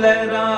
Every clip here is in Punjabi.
let us.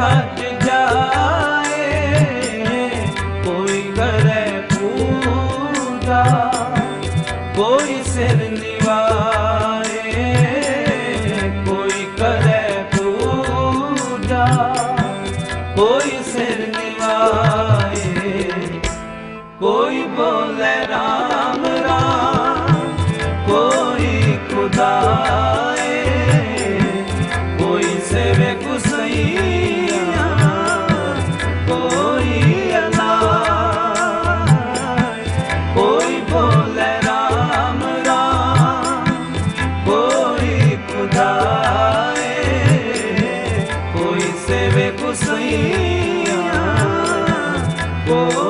हर जा ਕੁਸਈਆਂ ਕੋ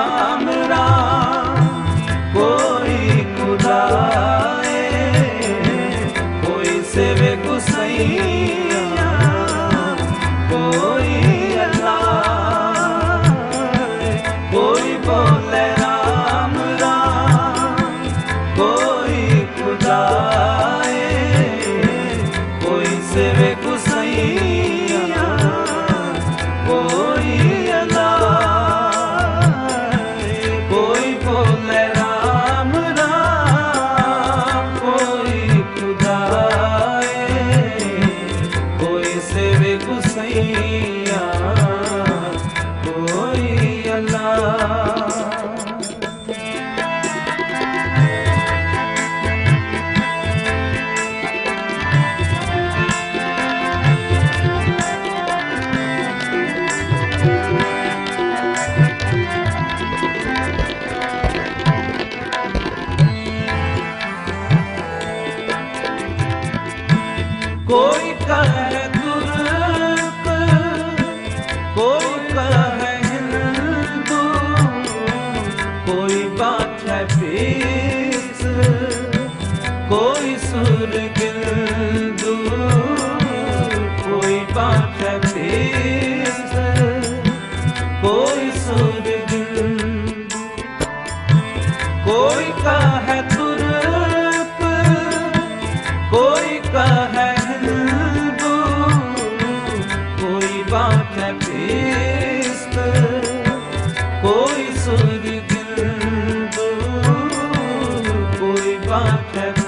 Father.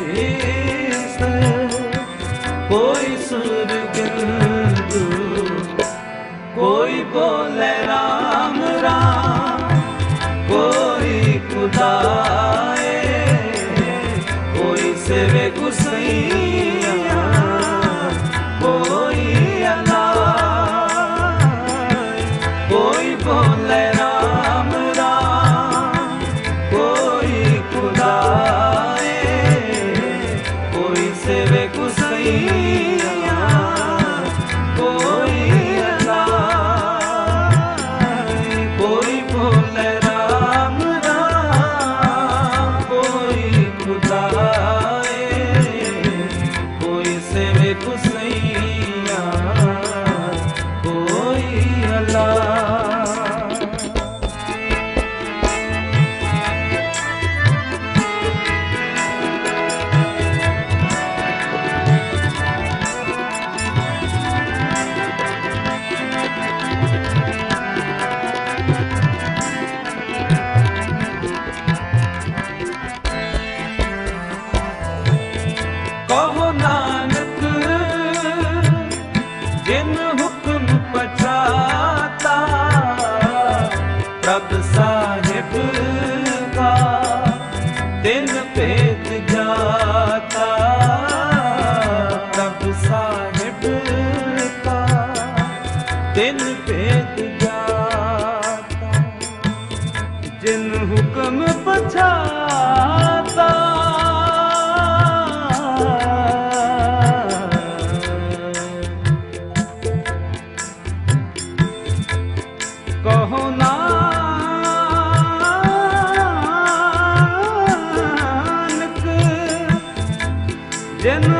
ਕਹੋ ਨਾ।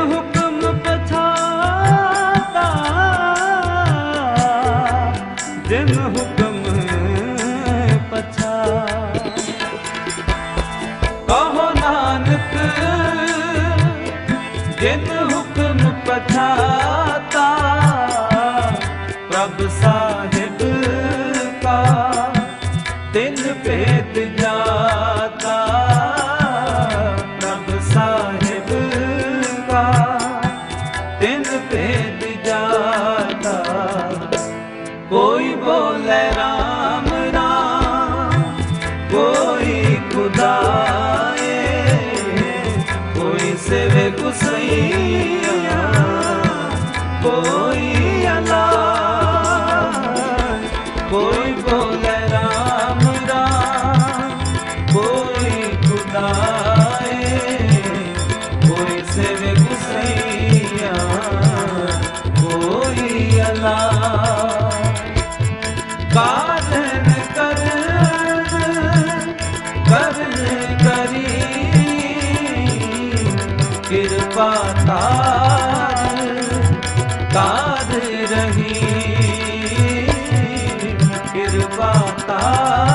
ਹੁਕਮ ਪਛਾਤਾ ਜਿਨ ਹੁਕਮ ਪਛਾ ਕਹੋ ਜਿਨ ਹੁਕਮ ਪਛਾ ਪਾਤਾ